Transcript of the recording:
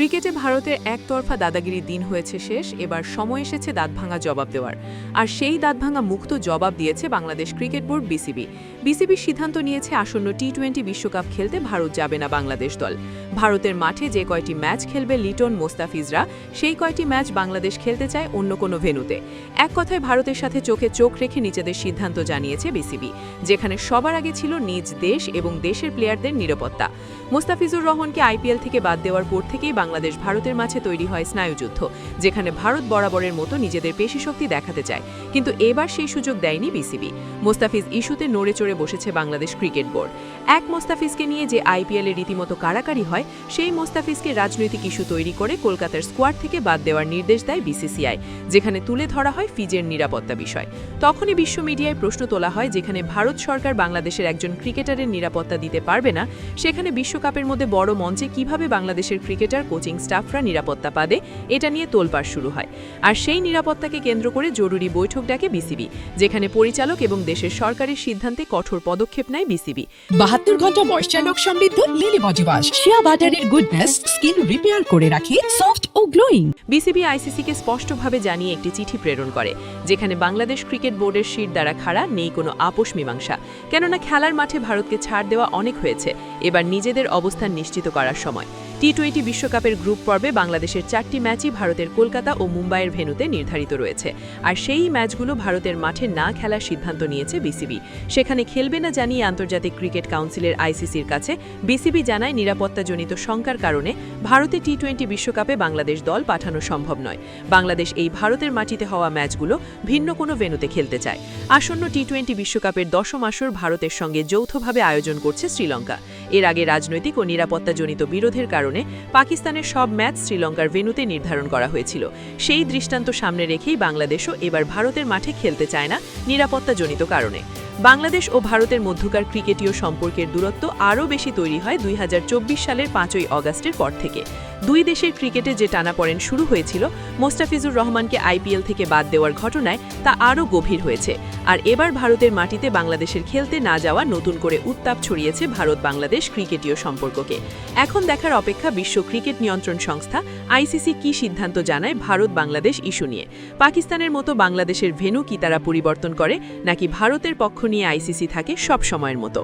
ক্রিকেটে ভারতের একতরফা দাদাগিরির দিন হয়েছে শেষ, এবার সময় এসেছে দাঁতভাঙা জবাব দেওয়ার। আর সেই দাঁতভাঙা মুক্ত জবাব দিয়েছে বাংলাদেশ ক্রিকেট বোর্ড বিসিবি। বিসিবির সিদ্ধান্ত নিয়েছে আসন্ন টি টোয়েন্টি বিশ্বকাপ খেলতে ভারত যাবে না বাংলাদেশ দল। ভারতের মাঠে যে কয়টি ম্যাচ খেলবে লিটন মোস্তাফিজরা, সেই কয়টি ম্যাচ বাংলাদেশ খেলতে চায় অন্য কোনো ভেন্যুতে। এক কথায় ভারতের সাথে চোখে চোখ রেখে নিজেদের সিদ্ধান্ত জানিয়েছে বিসিবি, যেখানে সবার আগে ছিল নিজ দেশ এবং দেশের প্লেয়ারদের নিরাপত্তা। মোস্তাফিজুর রহমানকে আইপিএল থেকে বাদ দেওয়ার পর থেকেই বাংলাদেশ ভারতের মাঝে তৈরি হয় স্নায়ুযুদ্ধ যেখানে ভারত বরাবরের মতো নিজেদের পেশিশক্তি দেখাতে চায়। কিন্তু এবার সেই সুযোগ দেয়নি বিসিবি। মোস্তাফিজ ইস্যুতে নড়ে চড়ে বসেছে বাংলাদেশ ক্রিকেট বোর্ড। এক মোস্তাফিজকে নিয়ে যে আইপিএলে রীতিমতো কারাকারি হয়, সেই মোস্তাফিজকে রাজনৈতিক ইস্যু তৈরি করে কলকাতার স্কোয়াড থেকে বাদ দেওয়ার নির্দেশ দেয় বিসিসিআই, যেখানে তুলে ধরা হয় ফিজের নিরাপত্তা বিষয়। তখনই বিশ্ব মিডিয়ায় প্রশ্ন তোলা হয়, যেখানে ভারত সরকার বাংলাদেশের একজন ক্রিকেটারের নিরাপত্তা দিতে পারবে না, সেখানে বিশ্বকাপের মধ্যে বড় মঞ্চে কীভাবে বাংলাদেশের ক্রিকেটার কোচিং স্টাফরা নিরাপত্তা পাবে এটা নিয়ে তোলপাড় শুরু হয়। আর সেই নিরাপত্তাকে কেন্দ্র করে জরুরি বৈঠক ডাকে বিসিবি যেখানে পরিচালক এবং দেশের সরকারের সিদ্ধান্তে কঠোর পদক্ষেপ নেয় বিসিবি। বাহাত্তর ঘণ্টা ময়শ্চারক সমৃদ্ধ লিলি ওয়াশ শিয়া বাটারের গুডনেস স্কিন রিপেয়ার করে রাখে সফট ও গ্লোয়িং বিসিবি আইসিসিকে স্পষ্টভাবে জানিয়ে একটি চিঠি প্রেরণ করে যেখানে বাংলাদেশ ক্রিকেট বোর্ডের শির দ্বারা খাড়া নেই কোনো আপোষ মীমাংসা। কেননা খেলার মাঠে ভারতকে ছাড় দেওয়া অনেক হয়েছে এবার নিজেদের অবস্থান নিশ্চিত করার সময়। টি টোয়েন্টি বিশ্বকাপের গ্রুপ পর্বে বাংলাদেশের চারটি ম্যাচই ভারতের কলকাতা ও মুম্বাইয়ের ভেন্যুতে নির্ধারিত রয়েছে। আর সেই ম্যাচগুলো ভারতের মাঠে না খেলার সিদ্ধান্ত নিয়েছে বিসিবি। সেখানে খেলবে না জানিয়ে আন্তর্জাতিক ক্রিকেট কাউন্সিলের আইসিসির কাছে বিসিবি জানায় নিরাপত্তাজনিত শঙ্কার কারণে ভারতে টি টোয়েন্টি বিশ্বকাপে বাংলাদেশ দল পাঠানো সম্ভব নয়। বাংলাদেশ এই ভারতের মাটিতে হওয়া ম্যাচগুলো ভিন্ন কোনো ভেন্যুতে খেলতে চায়। আসন্ন টি টোয়েন্টি বিশ্বকাপের দশম আসর ভারতের সঙ্গে যৌথভাবে আয়োজন করছে শ্রীলঙ্কা। এর আগে রাজনৈতিক ও নিরাপত্তাজনিত বিরোধের কারণে পাকিস্তানের সব ম্যাচ শ্রীলঙ্কার ভেনুতে নির্ধারণ করা হয়েছিল। সেই দৃষ্টান্ত সামনে রেখেই বাংলাদেশও এবার ভারতের মাঠে খেলতে চায় না নিরাপত্তাজনিত কারণে। বাংলাদেশ ও ভারতের মধ্যকার ক্রিকেটীয় সম্পর্কের দূরত্ব আরও বেশি তৈরি হয় দুই হাজার চব্বিশ সালের পাঁচই অগাস্টের পর থেকে। দুই দেশের ক্রিকেটে যে টানাপড়েন শুরু হয়েছিল, মোস্তাফিজুর রহমানকে আইপিএল থেকে বাদ দেওয়ার ঘটনায় তা আরও গভীর হয়েছে। আর এবার ভারতের মাটিতে বাংলাদেশের খেলতে না যাওয়া নতুন করে উত্তাপ ছড়িয়েছে ভারত বাংলাদেশ ক্রিকেটীয় সম্পর্ককে। এখন দেখার অপেক্ষা বিশ্ব ক্রিকেট নিয়ন্ত্রণ সংস্থা আইসিসি কি সিদ্ধান্ত জানায় ভারত বাংলাদেশ ইস্যু নিয়ে। পাকিস্তানের মতো বাংলাদেশের ভেন্যু কি তারা পরিবর্তন করে, নাকি ভারতের পক্ষ নিয়ে আইসিসি থাকে সব সময়ের মতো?